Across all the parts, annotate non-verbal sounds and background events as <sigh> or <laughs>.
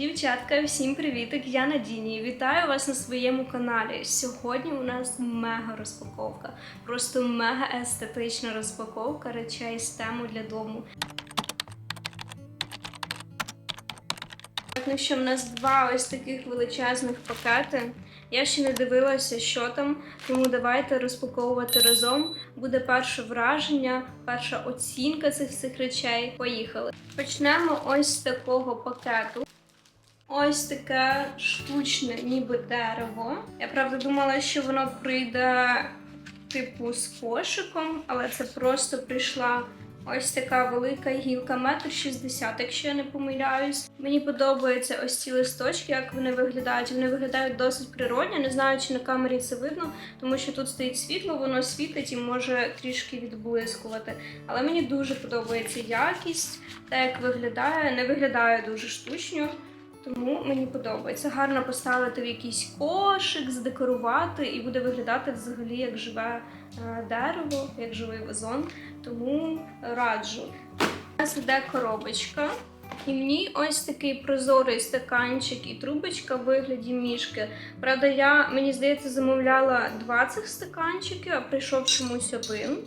Дівчатка, всім привітик! Я Надіні. Вітаю вас на своєму каналі. Сьогодні у нас мега розпаковка. Просто мега естетична розпаковка речей з тему для дому. Ну що, в нас два ось таких величезних пакети. Я ще не дивилася, що там, тому давайте розпаковувати разом. Буде перше враження, перша оцінка цих всіх речей. Поїхали. Почнемо ось з такого пакету. Ось таке штучне, ніби дерево. Я правда думала, що воно прийде типу з кошиком, але це просто прийшла ось така велика гілка, метр шістдесят, якщо я не помиляюсь. Мені подобаються ось ці листочки, як вони виглядають. Вони виглядають досить природньо. Не знаю, чи на камері це видно, тому що тут стоїть світло, воно світить і може трішки відблискувати. Але мені дуже подобається якість, те, як виглядає, не виглядає дуже штучно. Тому мені подобається. Гарно поставити в якийсь кошик, задекорувати, і буде виглядати взагалі як живе е, дерево, як живий вазон. Тому раджу. У нас іде коробочка. І мені ось такий прозорий стаканчик і трубочка в вигляді мішки. Правда, я, мені здається, замовляла 20 стаканчиків, а прийшов чомусь один.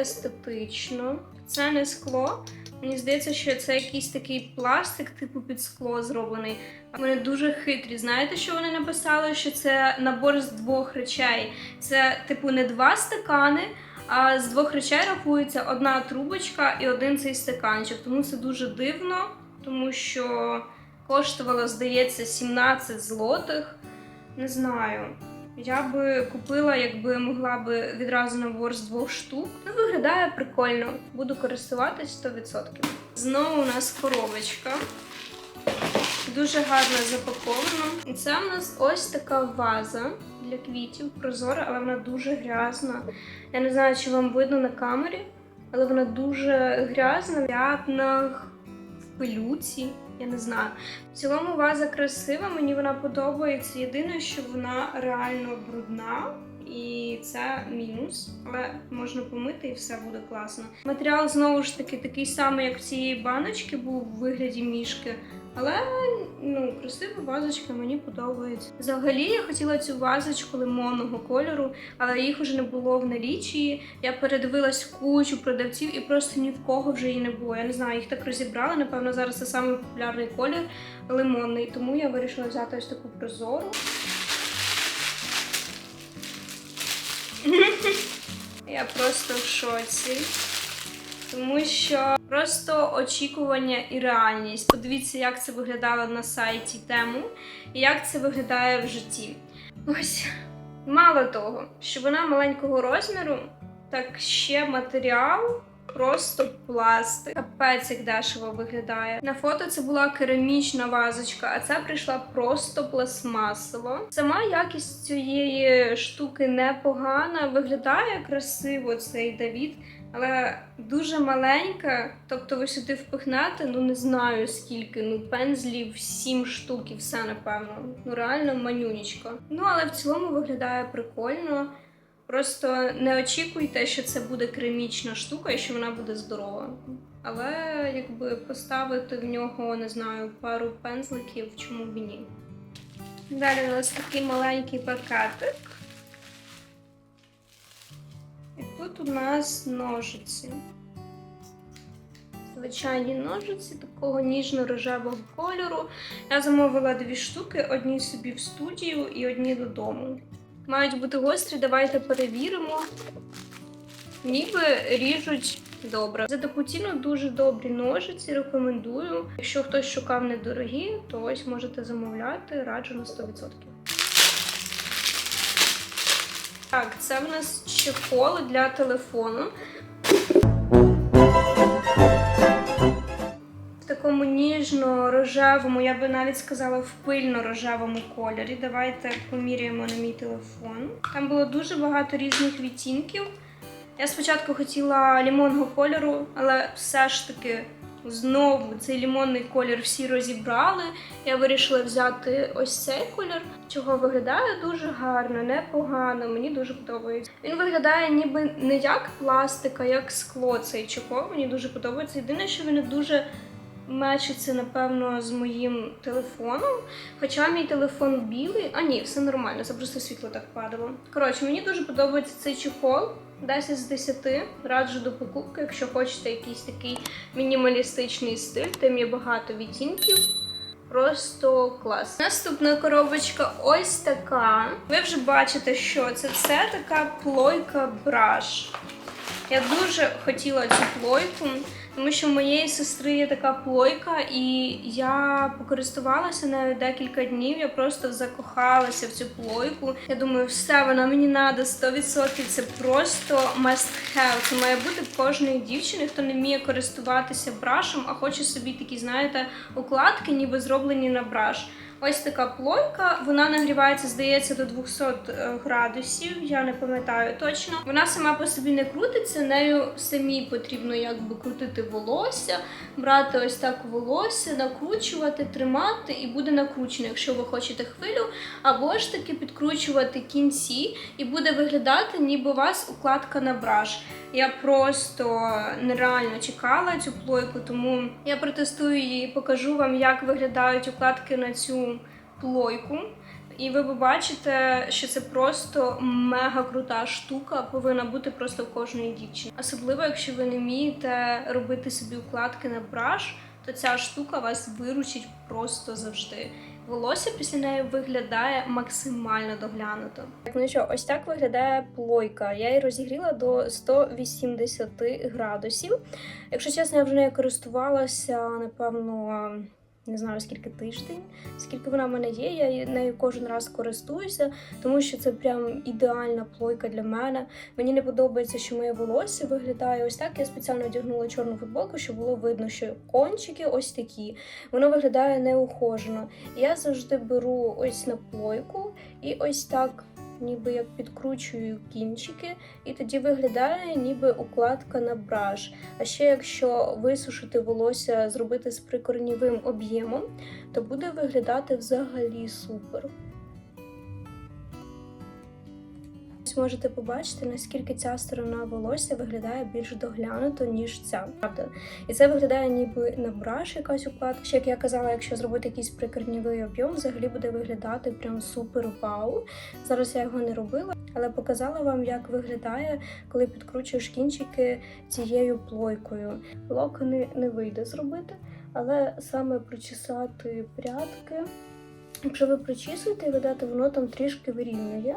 Естетично. Це не скло. Мені здається, що це якийсь такий пластик, типу під скло зроблений. Вони дуже хитрі. Знаєте, що вони написали? Що це набор з двох речей. Це, типу, не два стакани, а з двох речей рахується одна трубочка і один цей стаканчик. Тому це дуже дивно, тому що коштувало, здається, 17 злотих. Не знаю. Я би купила, якби могла би відразу набор з двох штук. Ну, виглядає прикольно. Буду користуватись 100%. Знову у нас коробочка. Дуже гарно запаковано. І це у нас ось така ваза для квітів, прозора, але вона дуже грязна. Я не знаю, чи вам видно на камері, але вона дуже грязна, в п'ятнах, в пилюці. Я не знаю. В цілому ваза красива, мені вона подобається. Єдине, що вона реально брудна, і це мінус. Але можна помити і все буде класно. Матеріал знову ж таки такий самий, як в цієї баночки, був в вигляді мішки. Але ну, красива вазочка, мені подобається. Взагалі я хотіла цю вазочку лимонного кольору, але їх вже не було в налічії. Я передивилась кучу продавців і просто ні в кого вже її не було. Я не знаю, їх так розібрали. Напевно, зараз це самий колір лимонний. Тому я вирішила взяти ось таку прозору. <laughs> Я просто в шоці. Тому що просто очікування і реальність. Подивіться, як це виглядало на сайті тему і як це виглядає в житті. Ось, мало того, що вона маленького розміру, так ще матеріал. Просто пластик. Капець, як дешево виглядає. На фото це була керамічна вазочка, а це прийшла просто пластмасово. Сама якість цієї штуки непогана. Виглядає красиво цей Давід, але дуже маленька. Тобто ви сюди впихнете, ну не знаю скільки, ну пензлів, сім штук і все напевно. Ну реально манюнічка. Ну але в цілому виглядає прикольно. Просто не очікуйте, що це буде керамічна штука і що вона буде здорова. Але якби поставити в нього, не знаю, пару пензликів, чому б ні. Далі у нас такий маленький пакетик. І тут у нас ножиці. Звичайні ножиці такого ніжно-рожевого кольору. Я замовила дві штуки: одні собі в студію і одні додому. Мають бути гострі, давайте перевіримо. Ніби ріжуть добре. За таку дуже добрі ножиці, рекомендую. Якщо хтось шукав недорогі, то ось можете замовляти, раджу на 100%. Так, це в нас чехол для телефону. Такому ніжно-рожевому, я би навіть сказала, в пильно-рожевому кольорі. Давайте поміряємо на мій телефон. Там було дуже багато різних відтінків. Я спочатку хотіла лімонного кольору, але все ж таки знову цей лімонний колір всі розібрали. Я вирішила взяти ось цей колір, чого виглядає дуже гарно, непогано. Мені дуже подобається. Він виглядає ніби не як пластик, а як скло цей чохол. Мені дуже подобається. Єдине, що він дуже мечиться, напевно, з моїм телефоном. Хоча мій телефон білий. А ні, все нормально, це просто світло так падало. Коротше, мені дуже подобається цей чехол. 10 з 10. Раджу до покупки, якщо хочете якийсь такий мінімалістичний стиль, там є багато відтінків. Просто клас. Наступна коробочка ось така. Ви вже бачите, що це. Це така плойка браш. Я дуже хотіла цю плойку, тому що в моєї сестри є така плойка, і я покористувалася нею декілька днів. Я просто закохалася в цю плойку. Я думаю, все, вона мені надо 100%. Це просто must have. Це має бути в кожної дівчини, хто не вміє користуватися брашем, а хоче собі такі, знаєте, укладки, ніби зроблені на браш. Ось така плойка, вона нагрівається, здається, до 200 градусів. Я не пам'ятаю точно. Вона сама по собі не крутиться, нею самі потрібно якби крутити волосся, брати ось так волосся, накручувати, тримати, і буде накручено, якщо ви хочете хвилю, або ж таки підкручувати кінці, і буде виглядати, ніби у вас укладка на браш. Я просто нереально чекала цю плойку, тому я протестую її і покажу вам, як виглядають укладки на цю плойку. І ви побачите, що це просто мега крута штука, повинна бути просто в кожної дівчини. Особливо, якщо ви не вмієте робити собі укладки на браш, то ця штука вас виручить просто завжди. Волосся після неї виглядає максимально доглянуто. Ну що, ось так виглядає плойка. Я її розігріла до 180 градусів. Якщо чесно, я вже нею користувалася, напевно, не знаю скільки тиждень, скільки вона в мене є. Я нею кожен раз користуюся, тому що це прям ідеальна плойка для мене. Мені не подобається, що моє волосся виглядає ось так. Я спеціально одягнула чорну футболку, щоб було видно, що кончики ось такі. Воно виглядає неухожено. Я завжди беру ось на плойку і ось так. Ніби як підкручую кінчики, і тоді виглядає ніби укладка на браш. А ще якщо висушити волосся, зробити з прикорнівим об'ємом, то буде виглядати взагалі супер. Ось можете побачити, наскільки ця сторона волосся виглядає більш доглянуто, ніж ця. Правда. І це виглядає ніби на браш якась укладка. Ще як я казала, якщо зробити якийсь прикорнівий об'єм, взагалі буде виглядати прям супер вау. Зараз я його не робила, але показала вам, як виглядає, коли підкручуєш кінчики цією плойкою. Локони не вийде зробити, але саме причесати прядки. Якщо ви причісуєте і ведете, воно там трішки вирівнює.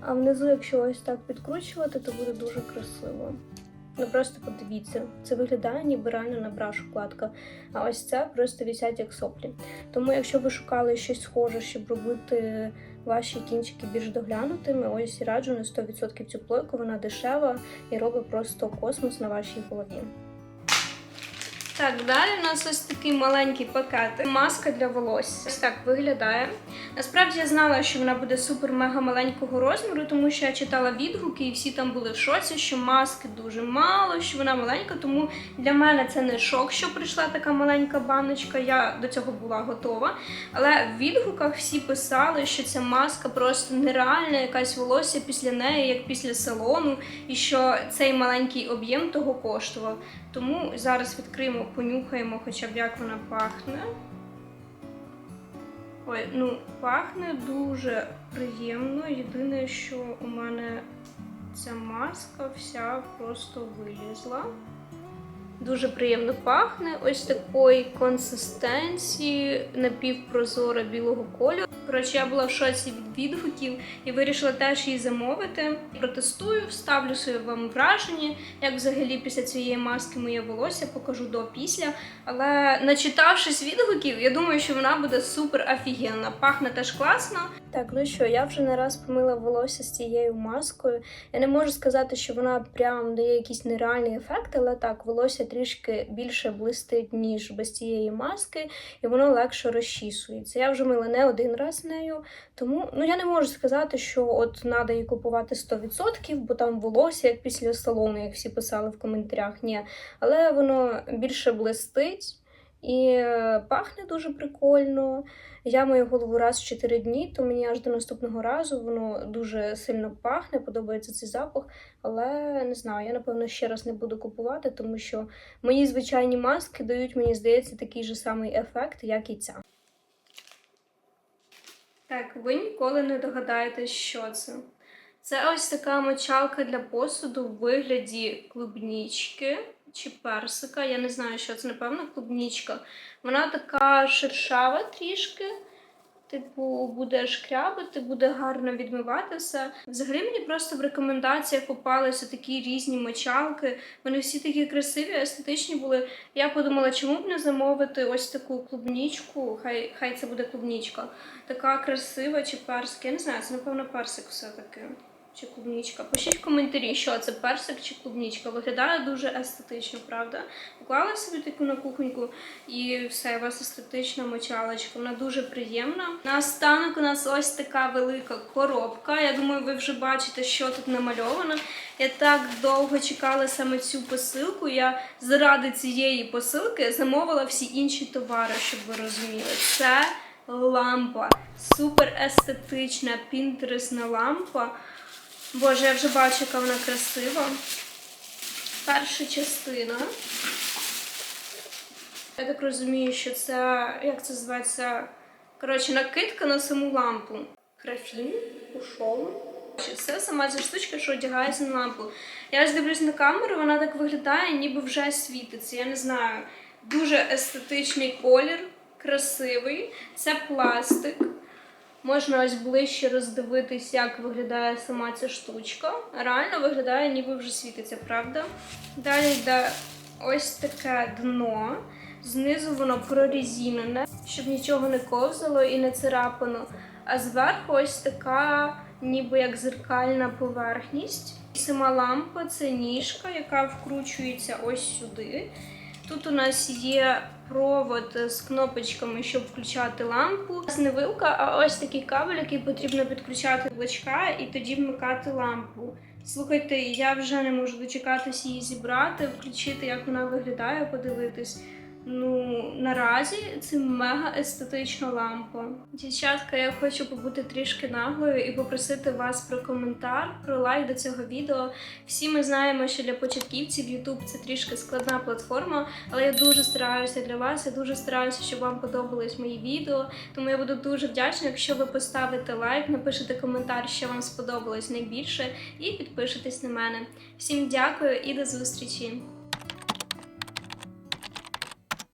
А внизу, якщо ось так підкручувати, то буде дуже красиво. Ну просто подивіться, це виглядає ніби реально на браш укладка. А ось це просто висять як соплі. Тому, якщо ви шукали щось схоже, щоб робити ваші кінчики більш доглянутими, ось раджу на 100% цю плойку, вона дешева і робить просто космос на вашій голові. Так, далі у нас ось такий маленький пакет. Маска для волосся. Ось так виглядає. Насправді я знала, що вона буде супер-мега маленького розміру, тому що я читала відгуки, і всі там були в шоці, що маски дуже мало, що вона маленька. Тому для мене це не шок, що прийшла така маленька баночка. Я до цього була готова. Але в відгуках всі писали, що ця маска просто нереальна, якась волосся після неї, як після салону, і що цей маленький об'єм того коштував. Тому зараз відкриємо, понюхаємо, хоча б як вона пахне. Ой, ну пахне дуже приємно. Єдине, що у мене ця маска вся просто вилізла. Дуже приємно пахне. Ось такої консистенції напівпрозора білого кольору. Коротше, я була в шоці від відгуків і вирішила теж її замовити. Протестую, вставлю своє вам враження, як взагалі після цієї маски моє волосся покажу до після. Але начитавшись відгуків, я думаю, що вона буде супер офігенна. Пахне теж класно. Так, ну що, я вже не раз помила волосся з цією маскою. Я не можу сказати, що вона прям дає якийсь нереальний ефект, але так, волосся трішки більше блистить, ніж без цієї маски, і воно легше розчісується. Я вже мила не один раз нею, тому ну я не можу сказати, що от треба її купувати 100%, бо там волосся як після салону, як всі писали в коментарях. Ні, але воно більше блистить. І е, пахне дуже прикольно. Я мою голову раз в 4 дні, то мені аж до наступного разу воно дуже сильно пахне, подобається цей запах. Але не знаю, я напевно ще раз не буду купувати, тому що мої звичайні маски дають, мені здається, такий же самий ефект, як і ця. Так, ви ніколи не догадаєтесь, що це. Це ось така мочалка для посуду в вигляді клубнічки чи персика. Я не знаю, що це, напевно, клубнічка. Вона така шершава трішки. Типу, буде шкрябати, буде гарно відмивати все. Взагалі мені просто в рекомендаціях попалися такі різні мочалки. Вони всі такі красиві, естетичні були. Я подумала, чому б не замовити ось таку клубнічку. Хай хай це буде клубнічка. Така красива чи персик. Я не знаю, це напевно персик все-таки. Чи клубнічка. Пишіть в коментарі, що це персик чи клубнічка. Виглядає дуже естетично, правда? Поклала собі таку на кухоньку і все, у вас естетична мочалочка. Вона дуже приємна. Наостанок у нас ось така велика коробка. Я думаю, ви вже бачите, що тут намальовано. Я так довго чекала саме цю посилку. Я заради цієї посилки замовила всі інші товари, щоб ви розуміли. Це лампа. Супер естетична, пінтересна лампа. Боже, я вже бачу, яка вона красива. Перша частина. Я так розумію, що це, як це називається? Коротше, накидка на саму лампу. Графін, ушов. Це сама ця штучка, що одягається на лампу. Я ось дивлюсь на камеру, вона так виглядає, ніби вже світиться. Я не знаю. Дуже естетичний колір, красивий. Це пластик. Можна ось ближче роздивитись, як виглядає сама ця штучка. Реально виглядає, ніби вже світиться, правда? Далі йде ось таке дно. Знизу воно прорізінене, щоб нічого не ковзало і не царапано. А зверху ось така, ніби як зеркальна поверхність. І сама лампа це ніжка, яка вкручується ось сюди. Тут у нас є провод з кнопочками, щоб включати лампу. У не вилка, а ось такий кабель, який потрібно підключати до блочка і тоді вмикати лампу. Слухайте, я вже не можу дочекатися її зібрати, включити, як вона виглядає, подивитись. Ну, наразі це мега естетична лампа. Дівчатка, я хочу побути трішки наглою і попросити вас про коментар, про лайк до цього відео. Всі ми знаємо, що для початківців YouTube це трішки складна платформа, але я дуже стараюся для вас. Я дуже стараюся, щоб вам подобались мої відео. Тому я буду дуже вдячна, якщо ви поставите лайк, напишете коментар, що вам сподобалось найбільше, і підпишетесь на мене. Всім дякую і до зустрічі!